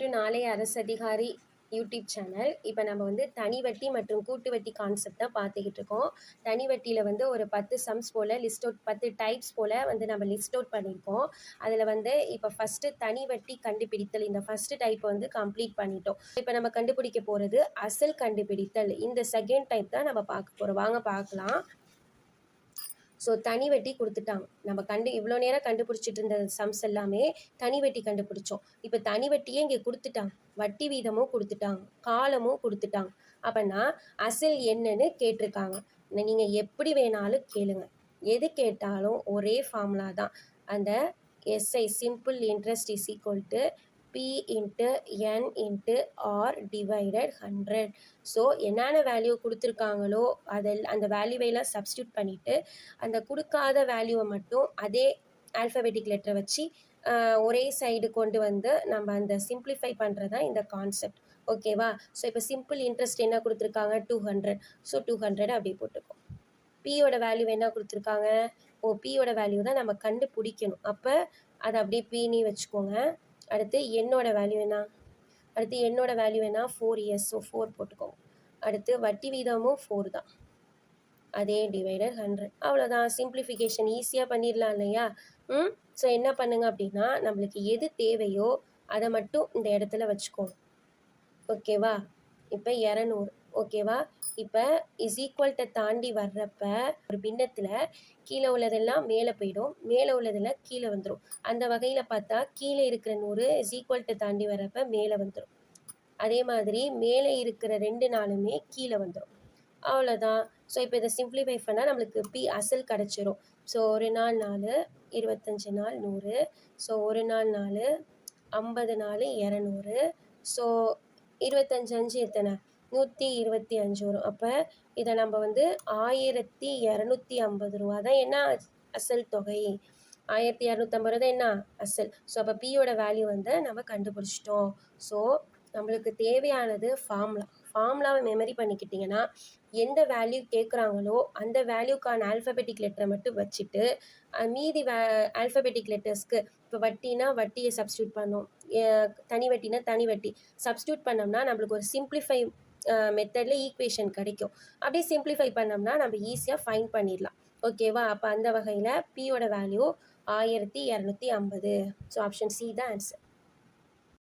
To நாளைய அரசு அதிகாரி யூடியூப் சேனல். இப்போ நம்ம வந்து தனி வட்டி மற்றும் கூட்டு வட்டி கான்செப்ட் தான் பார்த்துக்கிட்டு இருக்கோம். தனி வட்டியில் வந்து ஒரு பத்து சம்ஸ் போல் லிஸ்ட் அவுட் பத்து டைப்ஸ் போல் வந்து நம்ம லிஸ்ட் அவுட் பண்ணியிருக்கோம். அதில் வந்து இப்போ ஃபஸ்ட்டு தனி வட்டி கண்டுபிடித்தல் இந்த ஃபஸ்ட்டு டைப் வந்து கம்ப்ளீட் பண்ணிட்டோம். இப்போ நம்ம கண்டுபிடிக்க போகிறது அசல் கண்டுபிடித்தல். இந்த செகண்ட் டைப் தான் நம்ம பார்க்க போகிறோம் வாங்க பார்க்கலாம். ஸோ தனி வெட்டி கொடுத்துட்டாங்க. நம்ம கண்டு இவ்வளோ நேரம் கண்டுபிடிச்சிட்டு இருந்த சம்ஸ் எல்லாமே தனி வெட்டி கண்டுபிடிச்சோம். இப்போ தனி வட்டியே இங்கே கொடுத்துட்டாங்க. வட்டி வீதமும் கொடுத்துட்டாங்க. காலமும் கொடுத்துட்டாங்க. அப்படின்னா அசல் என்னன்னு கேட்டிருக்காங்க. நீங்கள் எப்படி வேணாலும் கேளுங்க. எது கேட்டாலும் ஒரே ஃபார்முலா தான். அந்த SI simple interest is equal to P into N into R divided hundred so என்னென்ன வேல்யூ கொடுத்துருக்காங்களோ அதில் அந்த வேல்யூவையெல்லாம் சப்ஸ்டியூட் பண்ணிவிட்டு அந்த கொடுக்காத வேல்யூவை மட்டும் அதே ஆல்ஃபபெட்டிக் லெட்டரை வச்சு ஒரே சைடு கொண்டு வந்து நம்ம அந்த சிம்பிளிஃபை பண்ணுறது தான் இந்த கான்செப்ட் ஓகேவா ஸோ இப்போ சிம்பிள் இன்ட்ரெஸ்ட் என்ன கொடுத்துருக்காங்க? Two hundred so two hundred அப்படியே போட்டுக்கோ. பியோட வேல்யூ என்ன கொடுத்துருக்காங்க? ஓ பியோட வேல்யூ தான் நம்ம கண்டுபிடிக்கணும். அப்போ அதை அப்படியே பின்னு வச்சுக்கோங்க. அடுத்து என்னோட வேல்யூ என்ன? அடுத்து என்னோட வேல்யூ என்ன? ஃபோர் இயர்ஸ் ஸோ ஃபோர் போட்டுக்கோங்க. அடுத்து வட்டி வீதமும் ஃபோர் தான். அதே டிவைடட் ஹண்ட்ரட் அவ்வளோதான் சிம்பிளிஃபிகேஷன் ஈஸியாக பண்ணிடலாம் இல்லையா? ம்? ஸோ என்ன பண்ணுங்க அப்படின்னா நம்மளுக்கு எது தேவையோ அதை மட்டும் இந்த இடத்துல வச்சுக்கோங்க. ஓகேவா இப்போ இரநூறு. ஓகேவா? இப்போ இஸ் ஈக்குவல்ட்டை தாண்டி வர்றப்ப ஒரு பின்னத்தில் கீழே உள்ளதெல்லாம் மேலே போயிடும். மேலே உள்ளதெல்லாம் கீழே வந்துடும் அந்த வகையில் பார்த்தா கீழே இருக்கிற நூறு இஸ் ஈக்குவல்ட்டை தாண்டி வர்றப்ப மேலே வந்துடும் அதே மாதிரி மேலே இருக்கிற ரெண்டு நாளுமே கீழே வந்துடும் அவ்வளோதான் ஸோ இப்போ இதை சிம்பிளிஃபை பண்ணால் நம்மளுக்கு பி அசல் கிடச்சிரும். ஸோ ஒரு நாள் நாலு இருபத்தஞ்சி நாள் நூறு. ஸோ ஒரு நாள் நாலு ஐம்பது நாள் இரநூறு. ஸோ இருபத்தஞ்சு அஞ்சு எத்தனை? நூற்றி இருபத்தி அஞ்சு வரும். அப்போ இதை நம்ம வந்து ஆயிரத்தி இரநூத்தி ஐம்பது ரூபா. தான் என்ன அசல் தொகை? ஆயிரத்தி இரநூத்தம்பது ரூபா தான் என்ன அசல்? ஸோ அப்போ பியோட வேல்யூ வந்து நம்ம கண்டுபிடிச்சிட்டோம். ஸோ நம்மளுக்கு தேவையானது ஃபார்முலா ஃபார்முலாவை மெமரி பண்ணிக்கிட்டிங்கன்னா எந்த வேல்யூ கேட்குறாங்களோ அந்த வேல்யூக்கான ஆல்ஃபபெட்டிக் லெட்டரை மட்டும் வச்சுட்டு மீதி வே ஆல்ஃபபெட்டிக் லெட்டர்ஸ்க்கு இப்போ வட்டினா வட்டியை சப்ஸ்டியூட் பண்ணோம். தனி வட்டினா தனி வட்டி. சப்ஸ்டியூட் பண்ணோம்னா நம்மளுக்கு ஒரு சிம்பிளிஃபை மெத்தடில் ஈக்குவேஷன் கிடைக்கும். அப்படியே சிம்பிளிஃபை பண்ணோம்னா நம்ம ஈஸியாக ஃபைன் பண்ணிடலாம். ஓகேவா அப்போ அந்த வகையில் பியோட வேல்யூ ஆயிரத்தி இரநூத்தி ஐம்பது. ஸோ ஆப்ஷன் சி தான் ஆன்சர்